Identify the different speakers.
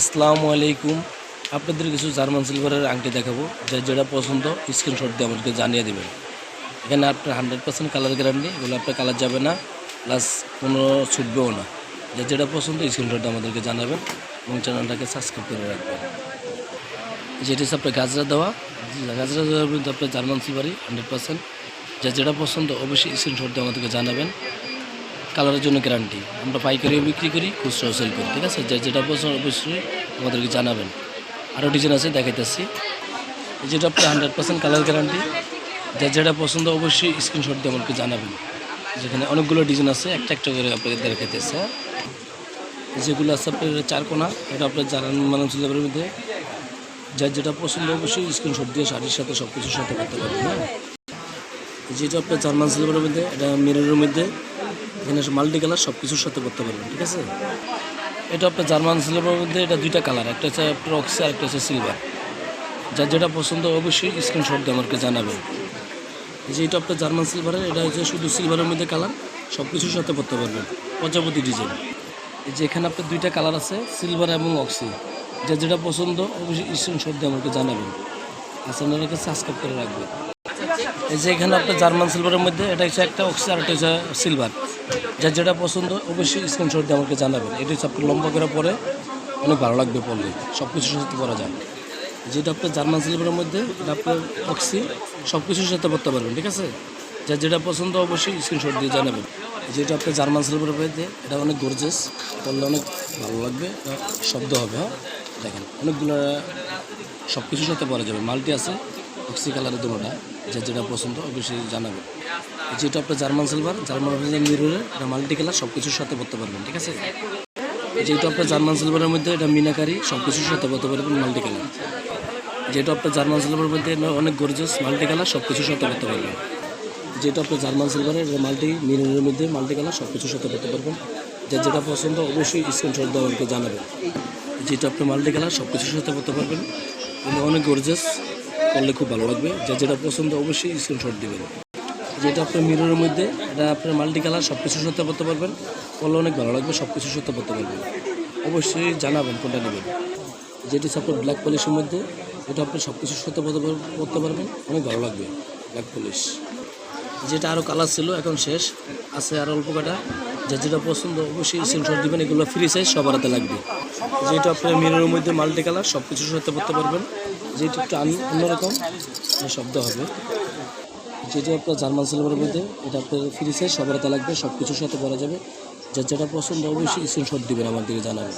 Speaker 1: আসসালামু আলাইকুম। আপনাদের কিছু জার্মান সিলভারের আংটি দেখাবো, যা যেটা পছন্দ স্ক্রিনশট দিয়ে আমাদেরকে জানিয়ে দেবেন। এখানে আপনার হান্ড্রেড পার্সেন্ট কালার গ্যারান্টি এগুলো আপনার কালার যাবে না প্লাস কোনো ছুটবেও না। যা যেটা পছন্দ স্ক্রিনশট আমাদেরকে জানাবেন এবং চ্যানেলটাকে সাবস্ক্রাইব করে রাখবেন। যেটি আপনার গাজরা দেওয়া। গাজরা দেওয়া মধ্যে আপনার জার্মান সিলভারই হান্ড্রেড পার্সেন্ট যা যেটা পছন্দ, অবশ্যই স্ক্রিনশট দিয়ে আমাদেরকে জানাবেন। কালারের জন্য গ্যারান্টি আমরা পাইকারিও বিক্রি করি, খুচরাও সেল করি, ঠিক আছে? যা যেটা পছন্দ অবশ্যই আমাদেরকে জানাবেন। আরও ডিজাইন আছে, দেখাইতেছি। এই যেটা আপনার হান্ড্রেড পার্সেন্ট কালার গ্যারান্টি যা যেটা পছন্দ অবশ্যই স্ক্রিনশট দিয়ে আমাকে জানাবেন। যেখানে অনেকগুলো ডিজাইন আছে, একটা একটা করে আপনাকে দেখাইতেছে হ্যাঁ? যেগুলো আছে, আপনার চারকোনা এটা আপনার জানান মানব সিলেবের মধ্যে যার যেটা পছন্দ অবশ্যই স্ক্রিনশট দিয়ে শাড়ির সাথে সব কিছুর সাথে করতে পারবেন হ্যাঁ? যেটা আপনার জার্মান সিলভারের মধ্যে, এটা মিররের মধ্যে। এখানে মাল্টি কালার সব কিছুর সাথে করতে পারবেন, ঠিক আছে? এটা আপনার জার্মান সিলভারের মধ্যে এটা দুইটা কালার একটা হচ্ছে আপনার অক্সি আর একটা হচ্ছে সিলভার যার যেটা পছন্দ অবশ্যই স্ক্রিনশট দিয়ে আমাকে জানাবেন। যে এটা আপনার জার্মান সিলভারের এটা হচ্ছে শুধু সিলভারের মধ্যে কালার সব কিছুর সাথে করতে পারবেন। প্রজাপতি ডিজাইন এই যে এখানে আপনার দুইটা কালার আছে সিলভার এবং অক্সি যার যেটা পছন্দ অবশ্যই স্ক্রিনশট দিয়ে আমাকে জানাবেন। আচ্ছা আপনাকে সাবস্ক্রাইব করে রাখবেন। এই যে এখানে আপনার জার্মান সিলভারের মধ্যে, এটা হচ্ছে একটা অক্সি আর একটা হচ্ছে সিলভার যার যেটা পছন্দ, অবশ্যই স্ক্রিনশট দিয়ে আমাকে জানাবেন। এটা হচ্ছে আপনি লম্বা করে পরে, অনেক ভালো লাগবে পড়লে সব কিছুর সাথে পরা যায় যেটা আপনার জার্মান সিলভারের মধ্যে, এটা আপনার অক্সি সব কিছুর সাথে পড়তে পারবেন, ঠিক আছে? যার যেটা পছন্দ, অবশ্যই স্ক্রিনশট দিয়ে জানাবেন। যেটা আপনার জার্মান সিলভারের মধ্যে, এটা অনেক গর্জেস পড়লে অনেক ভালো লাগবে শব্দ হবে হ্যাঁ? দেখেন, অনেকগুলো সব কিছুর সাথে পরা যাবে। মাল্টি আছে অক্সি কালারের দুটোটা যার যেটা পছন্দ অবশ্যই জানাবেন যেটা আপনার জার্মান সিলভার জার্মান মিররে এটা মাল্টি কালার সব কিছুর সাথে পড়তে পারবেন, ঠিক আছে? যেটা আপনার জার্মান সিলভারের মধ্যে এটা মিনাকারি সব কিছুর সাথে পড়তে পারবেন মাল্টি কালার যেটা আপনার জার্মান সিলভারের মধ্যে অনেক গর্জেস মাল্টি কালার সব কিছুর সাথে করতে পারবেন। যেটা আপনার জার্মান সিলভারের এটা মাল্টি মিররের মধ্যে মাল্টি কালার সব কিছুর সাথে করতে পারবেন। যার যেটা পছন্দ অবশ্যই স্ক্রিনশট দেওয়া আমাকে জানাবেন। যেটা আপনি মাল্টি কালার সব কিছুর সাথে করতে পারবেন। অনেক গর্জেস করলে খুব ভালো লাগবে। যার যেটা পছন্দ অবশ্যই স্ক্রিনশট দেবেন। যেটা আপনার মিররের মধ্যে এটা আপনার মাল্টি কালার সব কিছু সাথে করতে পারবেন। করলে অনেক ভালো লাগবে সব কিছু সত্য করতে পারবেন। অবশ্যই জানাবেন কোনটা নেবেন। যেটি আপনার ব্ল্যাক পলিশের মধ্যে, এটা আপনি সব কিছু সত্য করতে পার- পারবেন। অনেক ভালো লাগবে ব্ল্যাক পলিশ যেটা আরও কালার ছিল, এখন শেষ। আছে আর অল্প কাটা। যার যেটা পছন্দ অবশ্যই স্ক্রিনশট দিবেন, এগুলো ফ্রি সাইজ সবার হাতে লাগবে। যেটা আপনার মিররের মধ্যে মাল্টি কালার সব কিছু সাথে করতে পারবেন। যেটা একটু অন্যরকম শব্দ হবে। যেটি আপনার জার্মান সিলভারের মধ্যে, এটা আপনার ফ্রি সাইজ সবার লাগবে সব কিছুর সাথে করা যাবে। যার যেটা পছন্দ অবশ্যই স্ক্রিনশট দেবেন আমার দিকে জানাবেন